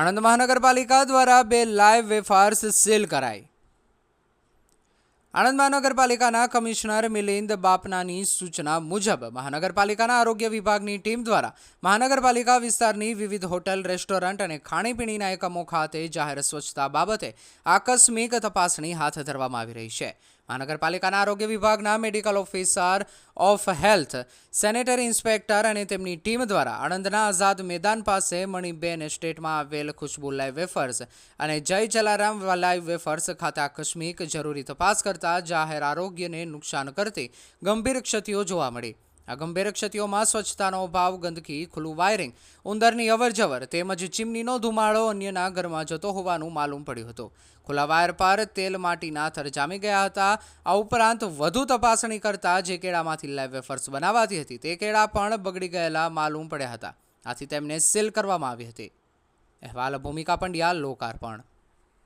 આણંદ મહાનગરપાલિકા દ્વારા બે લાઈવ વેફાર્સ સીલ કરાઈ. આણંદ મહાનગરપાલિકાના કમિશનર મિલિંદ બાપનાની સૂચના મુજબ મહાનગરપાલિકાના આરોગ્ય વિભાગની ટીમ દ્વારા મહાનગરપાલિકા વિસ્તારની વિવિધ હોટલ, રેસ્ટોરન્ટ અને ખાણીપીણીના એકમો ખાતે જાહેર સ્વચ્છતા બાબતે આકસ્મિક તપાસણી હાથ ધરવામાં આવી રહી છે. મહાનગરપાલિકાના આરોગ્ય વિભાગના medical officer of health, sanitary inspector અને તેમની ટીમ દ્વારા આણંદના આઝાદ મેદાન પાસે મણિબેન એસ્ટેટમાં આવેલ ખુશ્બુ લાઈવ વેફર્સ અને જય જલારામ લાઈવ વેફર્સ ખાતે આકસ્મિક જરૂરી તપાસ કરતા જાહેર આરોગ્યને નુકસાન કરતી ગંભીર ક્ષતિઓ જોવા મળી. આ ગંભીર ક્ષતિઓમાં સ્વચ્છતાનો અભાવ, ગંદકી, ખુલ્લું વાયરિંગ, ઉંદરની અવરજવર તેમજ ચીમનીનો ધુમાડો અન્યના ઘરમાં જતો હોવાનું માલુમ પડ્યું હતું. ખુલ્લા વાયર પર તેલ માટીના થર જામી ગયા હતા. આ ઉપરાંત વધુ તપાસણી કરતા જે કેળામાંથી લાઈવ વેફર્સ બનાવાતી હતી તે કેળા પણ બગડી ગયેલા માલુમ પડ્યા હતા. આથી તેમને સીલ કરવામાં આવી હતી. અહેવાલ ભૂમિકા પંડ્યા, લોકાર્પણ.